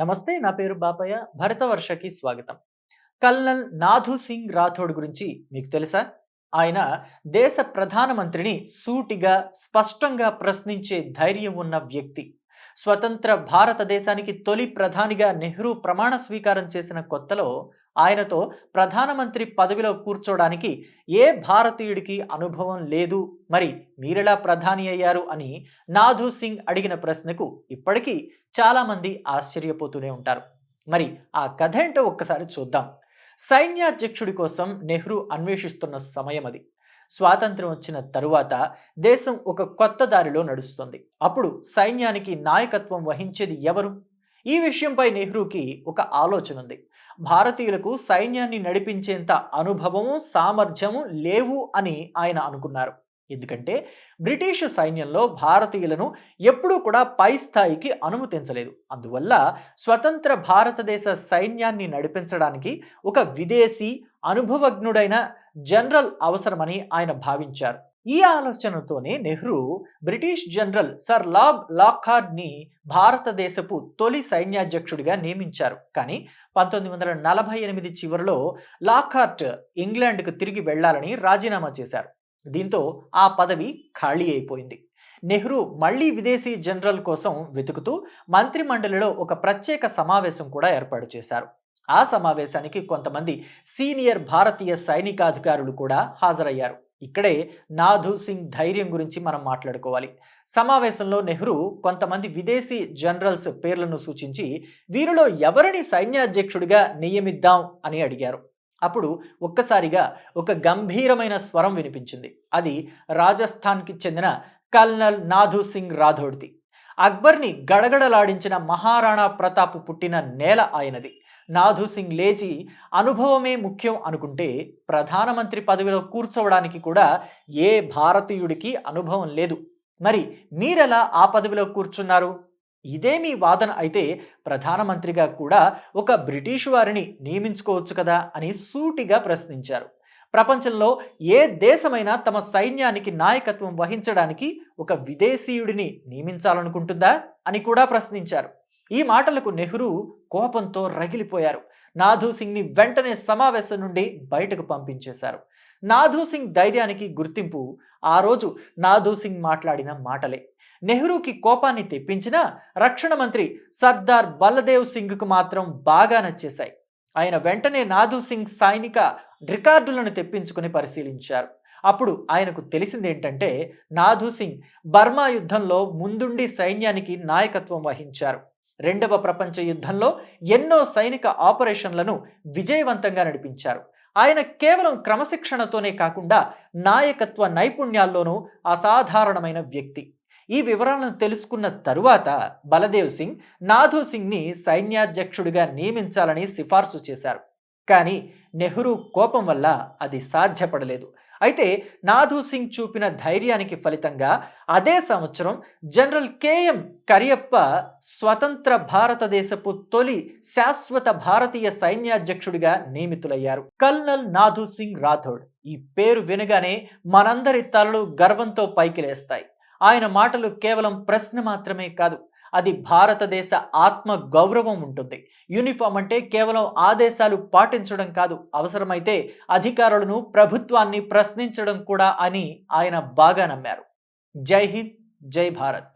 నమస్తే నా పేరు బాపయ్య. భరతవర్షకి స్వాగతం. కల్నల్ నాథు సింగ్ రాథోడ్ గురించి మీకు తెలుసా? ఆయన దేశ ప్రధానమంత్రిని సూటిగా స్పష్టంగా ప్రశ్నించే ధైర్యం ఉన్న వ్యక్తి. స్వతంత్ర భారతదేశానికి తొలి ప్రధానిగా నెహ్రూ ప్రమాణ స్వీకారం చేసిన కొత్తలో ఆయనతో ప్రధానమంత్రి పదవిలో కూర్చోడానికి ఏ భారతీయుడికి అనుభవం లేదు మరి మీరెలా ప్రధాని అయ్యారు అని నాధు సింగ్ అడిగిన ప్రశ్నకు ఇప్పటికీ చాలామంది ఆశ్చర్యపోతూనే ఉంటారు. మరి ఆ కథ ఏంటో ఒక్కసారి చూద్దాం. సైన్యాధ్యక్షుడి కోసం నెహ్రూ అన్వేషిస్తున్న సమయం అది. స్వాతంత్రం వచ్చిన తరువాత దేశం ఒక కొత్త దారిలో నడుస్తుంది. అప్పుడు సైన్యానికి నాయకత్వం వహించేది ఎవరు? ఈ విషయంపై నెహ్రూకి ఒక ఆలోచన ఉంది. భారతీయులకు సైన్యాన్ని నడిపించేంత అనుభవము సామర్థ్యము లేవు అని ఆయన అనుకున్నారు. ఎందుకంటే బ్రిటిష్ సైన్యంలో భారతీయులను ఎప్పుడూ కూడా పై స్థాయికి అనుమతించలేదు. అందువల్ల స్వతంత్ర భారతదేశ సైన్యాన్ని నడిపించడానికి ఒక విదేశీ అనుభవజ్ఞుడైన జనరల్ అవసరమని ఆయన భావించారు. ఈ ఆలోచనతోనే Nehru British general sir Rob లాక్హార్డ్ని భారతదేశపు తొలి సైన్యాధ్యక్షుడిగా నియమించారు. కానీ పంతొమ్మిది వందల నలభై ఎనిమిది చివరిలో లాక్హార్ట్ ఇంగ్లాండ్కు తిరిగి వెళ్ళాలని రాజీనామా చేశారు. దీంతో ఆ పదవి ఖాళీ అయిపోయింది. నెహ్రూ మళ్ళీ విదేశీ జనరల్ కోసం వెతుకుతూ మంత్రిమండలిలో ఒక ప్రత్యేక సమావేశం కూడా ఏర్పాటు చేశారు. ఆ సమావేశానికి కొంతమంది సీనియర్ భారతీయ సైనికాధికారులు కూడా హాజరయ్యారు. ఇక్కడే నాథు సింగ్ ధైర్యం గురించి మనం మాట్లాడుకోవాలి. సమావేశంలో నెహ్రూ కొంతమంది విదేశీ జనరల్స్ పేర్లను సూచించి వీరిలో ఎవరిని సైన్యాధ్యక్షుడిగా నియమిద్దాం? అని అడిగారు. అప్పుడు ఒక్కసారిగా ఒక గంభీరమైన స్వరం వినిపించింది. అది రాజస్థాన్కి చెందిన కల్నల్ నాథు సింగ్ రాథోడ్ది. అక్బర్ని గడగడలాడించిన మహారాణా ప్రతాప్ పుట్టిన నేల ఆయనది. నాథు సింగ్ లేచి అనుభవమే ముఖ్యం అనుకుంటే ప్రధానమంత్రి పదవిలో కూర్చోవడానికి కూడా ఏ భారతీయుడికి అనుభవం లేదు. మరి మీరెలా ఆ పదవిలో కూర్చున్నారు? ఇదే మీ వాదన అయితే ప్రధానమంత్రిగా కూడా ఒక బ్రిటిష్ వారిని నియమించుకోవచ్చు కదా అని సూటిగా ప్రశ్నించారు. ప్రపంచంలో ఏ దేశమైనా తమ సైన్యానికి నాయకత్వం వహించడానికి ఒక విదేశీయుడిని నియమించాలనుకుంటుందా అని కూడా ప్రశ్నించారు. ఈ మాటలకు నెహ్రూ కోపంతో రగిలిపోయారు. నాథూ సింగ్ని వెంటనే సమావేశం నుండి బయటకు పంపించేశారు. నాధూ సింగ్ ధైర్యానికి గుర్తింపు ఆ రోజు నాథూ సింగ్ మాట్లాడిన మాటలే. నెహ్రూకి కోపాన్ని తెప్పించిన రక్షణ మంత్రి సర్దార్ బల్లదేవ్ సింగ్కు మాత్రం బాగా నచ్చేశాయి. ఆయన వెంటనే నాధూ సింగ్ సైనిక రికార్డులను తెప్పించుకుని పరిశీలించారు. అప్పుడు ఆయనకు తెలిసింది ఏంటంటే నాథూ సింగ్ బర్మా యుద్ధంలో ముందుండి సైన్యానికి నాయకత్వం వహించారు. రెండవ ప్రపంచ యుద్ధంలో ఎన్నో సైనిక ఆపరేషన్లను విజయవంతంగా నడిపించారు. ఆయన కేవలం క్రమశిక్షణతోనే కాకుండా నాయకత్వ నైపుణ్యాల్లోనూ అసాధారణమైన వ్యక్తి. ఈ వివరాలను తెలుసుకున్న తరువాత బలదేవ్ సింగ్ నాథూ సింగ్ని సైన్యాధ్యక్షుడిగా నియమించాలని సిఫార్సు చేశారు. కానీ నెహ్రూ కోపం వల్ల అది సాధ్యపడలేదు. అయితే నాథు సింగ్ చూపిన ధైర్యానికి ఫలితంగా అదే సంవత్సరం జనరల్ కేఎం కరియప్ప స్వతంత్ర భారతదేశపు తొలి శాశ్వత భారతీయ సైన్యాధ్యక్షుడిగా నియమితులయ్యారు. కల్నల్ నాధు సింగ్ రాథోడ్ ఈ పేరు వినగానే మనందరి తలలు గర్వంతో పైకి లేస్తాయి ఆయన మాటలు కేవలం ప్రశ్న మాత్రమే కాదు అది భారతదేశ ఆత్మ గౌరవం ఉంటుంది. యూనిఫామ్ అంటే కేవలం ఆదేశాలు పాటించడం కాదు అవసరమైతే అధికారులను ప్రభుత్వాన్ని ప్రశ్నించడం కూడా అని ఆయన బాగా నమ్మారు. జై హింద్ జై భారత్.